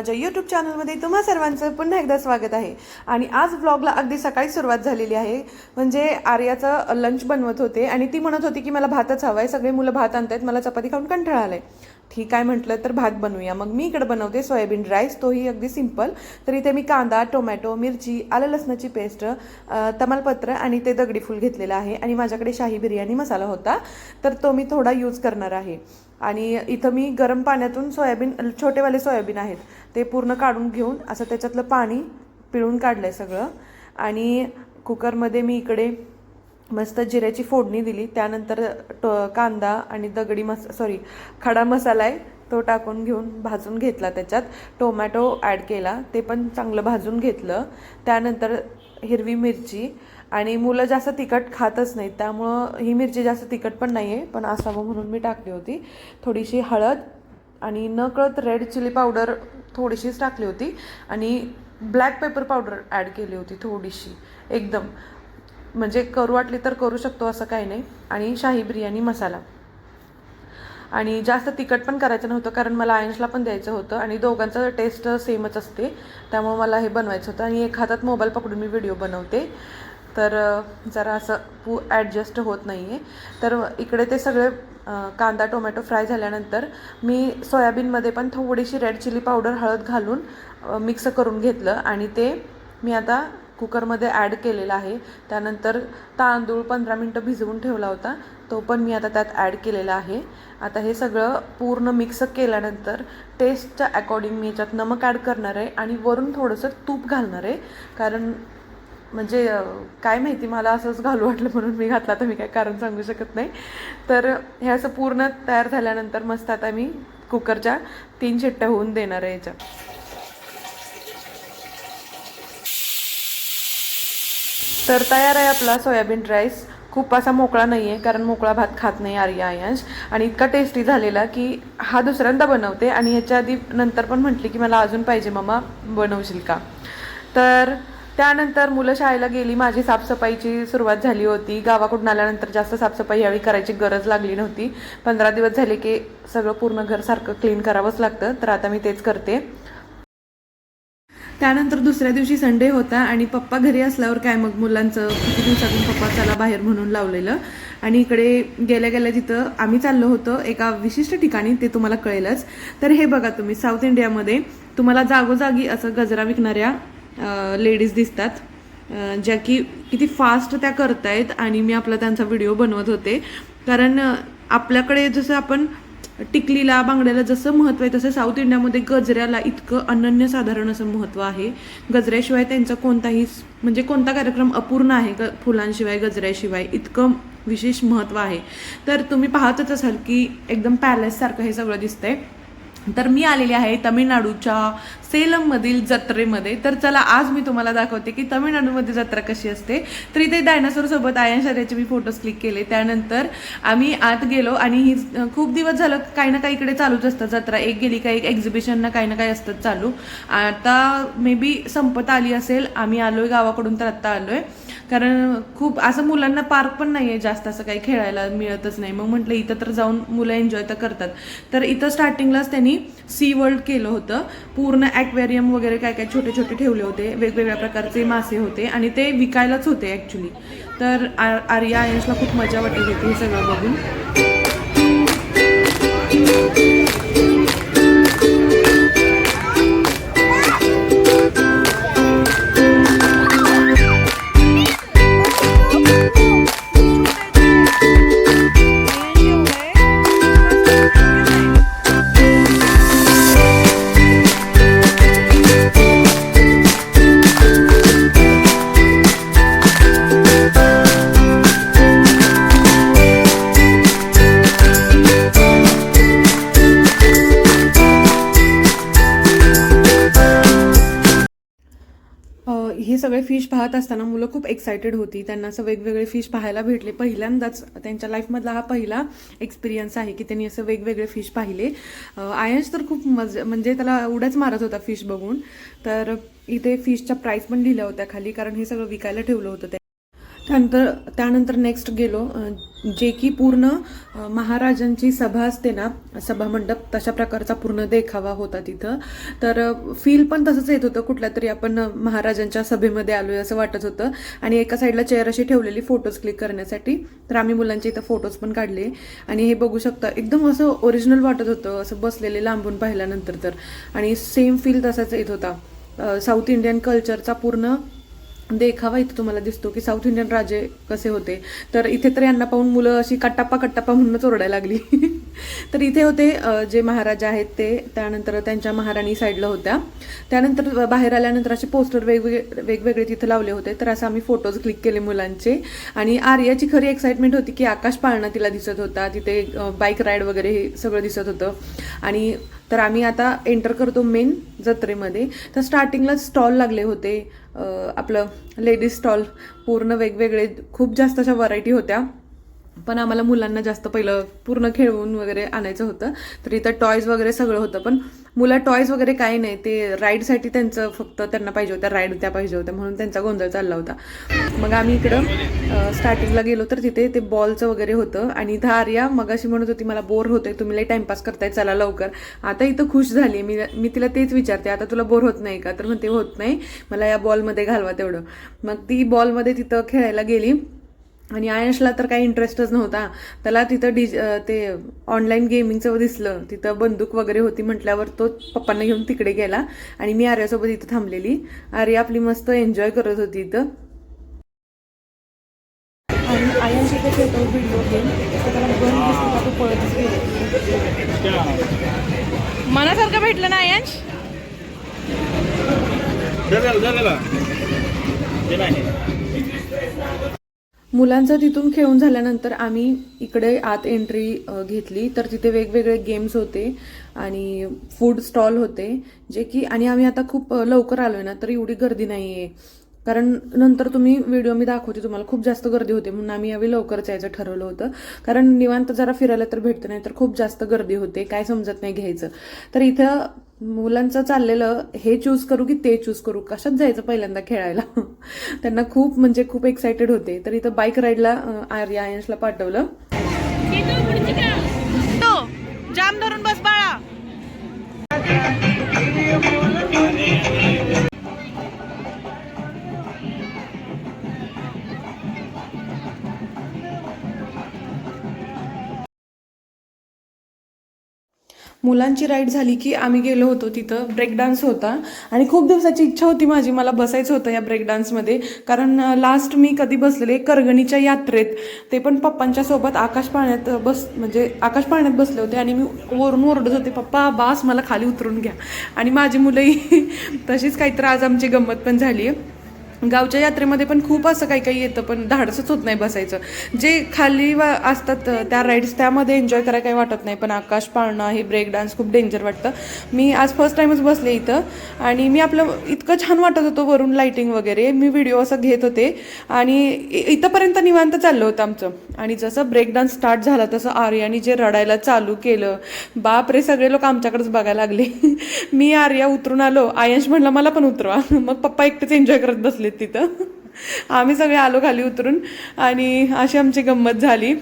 माझ्या यूट्यूब चॅनलमध्ये तुम्हा सर्वांचं पुन्हा एकदा स्वागत आहे. आणि आज ब्लॉगला अगदी सकाळी सुरुवात झालेली आहे. म्हणजे आर्याचं लंच बनवत होते आणि ती म्हणत होती की मला भातच हवा आहे सगळे मुलं भात आणत आहेत मला चपाती खाऊन कंटाळा आलाय. ठीक आहे म्हटलं तर भात बनवूया. मग मी इकडे बनवते सोयाबीन राईस तोही अगदी सिंपल तर इथे मी कांदा टोमॅटो मिरची आलं लसणाची पेस्ट तमालपत्र आणि ते दगडी फूल घेतलेलं आहे आणि माझ्याकडे शाही बिर्याणी मसाला होता. तर तो मी थोडा यूज करणार आहे. आणि इथं मी गरम पाण्यातून सोयाबीन छोटेवाले सोयाबीन आहेत ते पूर्ण काढून घेऊन असं त्याच्यातलं पाणी पिळून काढलं आहे सगळं. आणि कुकरमध्ये मी इकडे मस्त जिऱ्याची फोडणी दिली. त्यानंतर टो कांदा आणि दगडी मस सॉरी खडा मसाला आहे तो टाकून घेऊन भाजून घेतला त्याच्यात. टोमॅटो ॲड केला ते पण चांगलं भाजून घेतलं. त्यानंतर हिरवी मिरची आणि मुलं जास्त तिखट खातच नाहीत त्यामुळं ही मिरची जास्त तिखट पण नाही आहे पण असावं म्हणून मी टाकली होती. थोडीशी हळद आणि नकळत रेड चिली पावडर थोडीशीच टाकली होती आणि ब्लॅक पेपर पावडर ॲड केली होती थोडीशी एकदम. म्हणजे करू वाटली तर करू शकतो असं काही नाही. आणि शाही बिर्याणी मसाला. आणि जास्त तिखट पण करायचं नव्हतं कारण मला आयन्सला पण द्यायचं होतं आणि दोघांचं टेस्ट सेमच असते. त्यामुळे मला हे बनवायचं होतं आणि एक हातात मोबाईल पकडून मी व्हिडिओ बनवते. तर जरा असं पू ॲडजस्ट होत नाही आहे तर इकडे ते सगळे कांदा टोमॅटो फ्राय झाल्यानंतर मी सोयाबीनमध्ये पण थोडीशी रेड चिली पावडर हळद घालून मिक्स करून घेतलं आणि ते मी आता कुकरमध्ये ॲड केलेला आहे. त्यानंतर तांदूळ पंधरा मिनटं भिजवून ठेवला होता. तो पण मी आता त्यात ॲड केलेला आहे. आता हे सगळं पूर्ण मिक्स केल्यानंतर टेस्टच्या अकॉर्डिंग मी याच्यात नमक ॲड करणार आहे आणि वरून थोडंसं तूप घालणार आहे. कारण म्हणजे काय माहिती मला असंच घालू वाटलं म्हणून मी घातला तर मी काय कारण सांगू शकत नाही. तर हे असं पूर्ण तयार झाल्यानंतर मस्त आता मी कुकरच्या तीन शिट्ट्या होऊन देणार आहे याच्या तर तयार आहे आपला सोयाबीन राईस. खूप असा मोकळा नाही आहे कारण मोकळा भात खात नाही आर्या आयांश. आणि इतका टेस्टी झालेला की हा दुसऱ्यांदा बनवते आणि ह्याच्या आधी नंतर पण म्हटली की मला अजून पाहिजे मम्मा बनवशील का? तर त्यानंतर मुलं शाळेला गेली माझी साफसफाईची सुरुवात झाली होती. गावाकडून आल्यानंतर जास्त साफसफाई यावेळी करायची गरज लागली नव्हती. पंधरा दिवस झाले की सगळं पूर्ण घर सारखं क्लीन करावंच लागतं तर आता मी तेच करते. त्यानंतर दुसऱ्या दिवशी संडे होता आणि पप्पा घरी असल्यावर काय मग मुलांचं किती दिवसातून पप्पा चला बाहेर म्हणून लावलेलं. आणि इकडे गेल्या गेल्या जिथं आम्ही चाललो होतो एका विशिष्ट ठिकाणी ते तुम्हाला कळेलच. तर हे बघा तुम्ही साऊथ इंडियामध्ये तुम्हाला जागोजागी असं गजरा विकणाऱ्या लेडीज दिसतात. ज्या की किती फास्ट त्या करतायत आणि मी आपला त्यांचा व्हिडिओ बनवत होते. कारण आपल्याकडे जसं आपण टिकलीला बांगड्याला जसं महत्त्व आहे तसं साऊथ इंडियामध्ये गजऱ्याला इतकं अनन्यसाधारण असं महत्त्व आहे. गजऱ्याशिवाय त्यांचा कोणताही म्हणजे कोणता कार्यक्रम अपूर्ण आहे ग फुलांशिवाय गजऱ्याशिवाय इतकं विशेष महत्त्व आहे. तर तुम्ही पाहतच असाल की एकदम पॅलेससारखं हे सगळं दिसतंय. तर मी आलेली आहे तमिळनाडूच्या सेलममधील जत्रेमध्ये. तर चला आज मी तुम्हाला दाखवते की तमिळनाडूमध्ये जत्रा कशी असते. तर इथे डायनासोरसोबत आयन शर्याचे मी फोटोज क्लिक केले. त्यानंतर आम्ही आत गेलो आणि ही खूप दिवस झालं काही ना काही इकडे चालूच असतं जत्रा. एक गेली का एक एक्झिबिशन ना काही ना काही असतं चालू. आता मे बी संपत आली असेल आम्ही आलोय गावाकडून तर आत्ता आलोय. कारण खूप असं मुलांना पार्क पण नाही आहे जास्त असं काही खेळायला मिळतच नाही. मग म्हटलं इथं तर जाऊन मुलं एन्जॉय तर करतात. तर इथं स्टार्टिंगलाच त्यांनी सी वर्ल्ड केलं होतं. पूर्ण ॲक्वेरियम वगैरे काय काय छोटे छोटे ठेवले होते. वेगवेगळ्या प्रकारचे मासे होते आणि ते विकायलाच होते ॲक्च्युली तर आ- आर्या आयन्सला खूप मजा वाटत होती हे सगळं बघून. हे सगळे फिश पाहत असताना मुलं खूप एक्सायटेड होती. त्यांना असं वेगवेगळे फिश पाहायला भेटले. पहिल्यांदाच त्यांच्या लाईफमधला हा पहिला एक्सपिरियन्स आहे की त्यांनी असं वेगवेगळे फिश पाहिले. आयन्स तर खूप मज म्हणजे त्याला उड्याच मारत होता फिश बघून. तर इथे फिशच्या प्राईस पण लिहिल्या होत्या खाली कारण हे सगळं विकायला ठेवलं होतं त्यानंतर त्यानंतर नेक्स्ट गेलो जे की पूर्ण महाराजांची सभा असते ना सभा मंडप तशा प्रकारचा पूर्ण देखावा होता तिथं. तर फील पण तसंच येत होतं कुठल्या तरी आपण महाराजांच्या सभेमध्ये आलोय असं वाटत होतं. आणि एका साईडला चेअर अशी ठेवलेली फोटोज क्लिक करण्यासाठी. तर आम्ही मुलांचे इथं फोटोज पण काढले. आणि हे बघू शकता एकदम असं ओरिजिनल वाटत होतं असं बसलेले लांबून पाहिल्यानंतर तर. आणि सेम फील तसाच येत होता. साऊथ इंडियन कल्चरचा पूर्ण देखावा इथे तुम्हाला दिसतो की साऊथ इंडियन राजे कसे होते. तर इथे तर यांना पाहून मुलं अशी कट्टाप्पा कट्टाप्पा म्हणूनच ओरडायला लागली. तर इथे होते जे महाराजा आहेत ते त्यानंतर त्यांच्या महाराणी साईडला होत्या. त्यानंतर बाहेर आल्यानंतर असे पोस्टर वेगवेगळे वेगवेगळे तिथे लावले होते. तर असं आम्ही फोटोज क्लिक केले मुलांचे. आणि आर्याची खरी एक्साइटमेंट होती की आकाश पाळणा तिला दिसत होता. तिथे बाईक राईड वगैरे हे सगळं दिसत होतं. आणि तर आम्ही आता एंटर करतो मेन जत्रेमध्ये. तर स्टार्टिंगला स्टॉल लागले होते. आपलं लेडीज स्टॉल पूर्ण वेगवेगळे खूप जास्त अशा व्हरायटी होत्या. पण आम्हाला मुलांना जास्त पहिलं पूर्ण खेळवून वगैरे आणायचं होतं. तर इथं टॉयज वगैरे सगळं होतं. पण मुलं टॉयज वगैरे काही नाही. ते राईडसाठी त्यांचं फक्त त्यांना पाहिजे होत्या राईड त्या पाहिजे होत्या. म्हणून त्यांचा गोंधळ चालला होता. मग आम्ही इकडं स्टार्टिंगला गेलो तर तिथे ते बॉलचं वगैरे होतं. आणि इथं आर्या मगाशी म्हणत होती मला बोर होतोय. तुम्ही लई टाइमपास करताय. चला लवकर. आता इथं खुश झाली मी मी तिला तेच विचारते आता तुला बोर होत नाही का? तर म्हणते होत नाही. मला या बॉलमध्ये घालवा तेवढं. मग ती बॉलमध्ये तिथं खेळायला गेली. आणि आयशला तर काही इंटरेस्टच नव्हता. त्याला तिथं डिज ते ऑनलाईन गेमिंगचं दिसलं. तिथं बंदूक वगैरे होती म्हटल्यावर तो पप्पांना घेऊन तिकडे गेला. आणि मी आर्यासोबत इथं थांबलेली. आर्या आपली मस्त एन्जॉय करत होती इथं. आणि आयश इथे खेळतो व्हिडिओ गेम त्याला तो पळतच गेला. मनासारखं भेटलं ना आयश मुलांचं तिथून खेळून झाल्यानंतर आम्ही इकडे आत एंट्री घेतली. तर तिथे वेगवेगळे गेम्स होते आणि फूड स्टॉल होते जे की आणि आम्ही आता खूप लवकर लवकर आलोय ना तर एवढी गर्दी नाही आहे कारण नंतर तुम्ही व्हिडिओ मी दाखवते तुम्हाला खूप जास्त गर्दी होते. म्हणून आम्ही यावेळी लवकरच यायचं ठरवलं होतं. कारण निवांत जरा फिरायला तर भेटतं नाही तर खूप जास्त गर्दी होते. काय समजत नाही घ्यायचं. तर इथं मुलांचं चाललेलं हे चूज करू की ते चूज करू? कशात जायचं पहिल्यांदा खेळायला? त्यांना खूप म्हणजे खूप एक्सायटेड होते. तर इथं बाईक राईडला आर्या पाठवलं. जाम धरून बस बाळा. मुलांची राईड झाली की आम्ही गेलो होतो तिथं ब्रेक डान्स होता. आणि खूप दिवसाची इच्छा होती माझी मला बसायचं होतं या ब्रेक डान्समध्ये कारण लास्ट मी कधी बसलेले करगणीच्या यात्रेत. ते पण पप्पांच्या सोबत आकाश पाण्यात बस म्हणजे आकाश पाण्यात बसले होते आणि मी ओरून ओरडत होते पप्पा बास मला खाली उतरून घ्या. आणि माझी मुलंही तशीच काहीतरी आज आमची गंमत पण झाली आहे गावच्या यात्रेमध्ये पण खूप असं काही काही येतं पण धाडसच होत नाही बसायचं. जे खाली वा असतात त्या राईड्स त्यामध्ये एन्जॉय करायला काही वाटत नाही. पण आकाश पाळणं हे ब्रेक डान्स खूप डेंजर वाटतं. मी आज फर्स्ट टाईमच बसले इथं आणि मी आपलं इतकं छान वाटत होतं वरून लाईटिंग वगैरे. मी व्हिडिओ असं घेत होते आणि इ- इथंपर्यंत निवांत चाललं होतं आमचं. आणि जसं ब्रेक डान्स स्टार्ट झाला तसं आर्याने जे रडायला चालू केलं बाप रे सगळे लोक आमच्याकडेच बघायला लागले. मी आर्या उतरून आलो. आयंश म्हणलं मला पण उतरवा. मग पप्पा एकटेच एन्जॉय करत बसले. आहेत तिथं. आम्ही सगळे आलो खाली उतरून आणि अशी आमची गंमत झाली.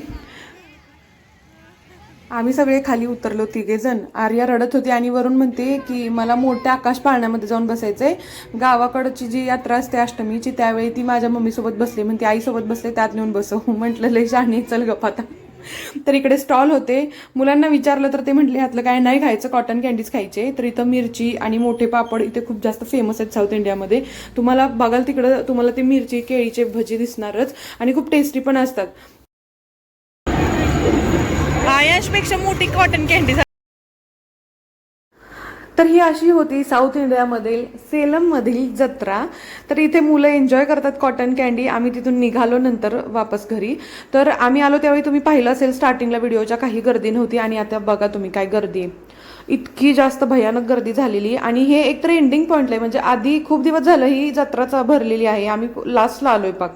आम्ही सगळे खाली उतरलो तिघे जण आर्या रडत होती आणि वरून म्हणते की मला मोठ्या आकाश पाळण्यामध्ये जाऊन बसायचंय. गावाकडची जी यात्रा असते अष्टमीची त्यावेळी ती माझ्या मम्मीसोबत बसली. म्हणते आईसोबत बसले त्यात नेऊन बसव. म्हटलं लय शहाणी चल गप आता. तर इकडे स्टॉल होते. मुलांना विचारलं तर ते म्हटले ह्यातलं काय नाही खायचं कॉटन कॅन्डीज खायचे. तर इथं मिरची आणि मोठे पापड इथे खूप जास्त फेमस आहेत साऊथ इंडियामध्ये तुम्हाला बघाल तिकडं तुम्हाला ते मिरची केळीचे भजी दिसणारच आणि खूप टेस्टी पण असतात. आयाशपेक्षा मोठी कॉटन कॅन्डी तर ही अशी होती साऊथ इंडियामधील सेलममधील जत्रा. तर इथे मुलं एन्जॉय करतात कॉटन कॅन्डी आम्ही तिथून निघालो नंतर वापस घरी. तर आम्ही आलो त्यावेळी तुम्ही पाहिलं असेल स्टार्टिंगला व्हिडिओच्या काही गर्दी नव्हती आणि आता बघा तुम्ही काय गर्दी इतकी जास्त भयानक गर्दी झालेली आणि हे एक तर एंडिंग पॉईंटला आहे. म्हणजे आधी खूप दिवस झालं ही जत्राचा भरलेली आहे. आम्ही लास्टला आलोय पाक.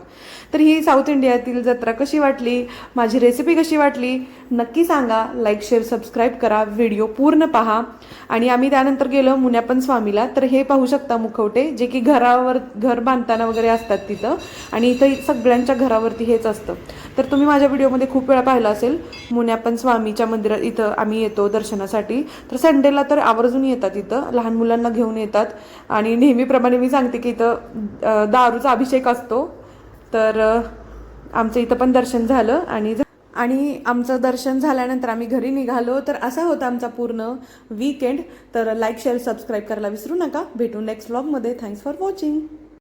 तर ही साऊथ इंडियातील जत्रा कशी वाटली? माझी रेसिपी कशी वाटली? नक्की सांगा. लाईक शेअर सबस्क्राईब करा. व्हिडिओ पूर्ण पहा. आणि आम्ही त्यानंतर गेलो मुन्यापन स्वामीला. तर हे पाहू शकता मुखवटे जे की घरावर घर बांधताना वगैरे असतात तिथं. आणि इथं सगळ्यांच्या घरावरती हेच असतं. तर तुम्ही माझ्या व्हिडिओमध्ये खूप वेळा पाहिलं असेल मुन्यापन स्वामीच्या मंदिरात इथं आम्ही येतो दर्शनासाठी. तर संडेला तर आवर्जून येतात इथं. लहान मुलांना घेऊन येतात. आणि नेहमीप्रमाणे मी सांगते की इथं दारूचा अभिषेक असतो. तर आमचं इथं पण दर्शन झालं आणि आणि आमचं दर्शन झाल्यानंतर आम्ही घरी निघालो. तर असा होता आमचा पूर्ण वीकेंड तर लाईक शेअर सबस्क्राईब करायला विसरू नका. भेटू नेक्स्ट व्लॉगमध्ये थँक्स फॉर वॉचिंग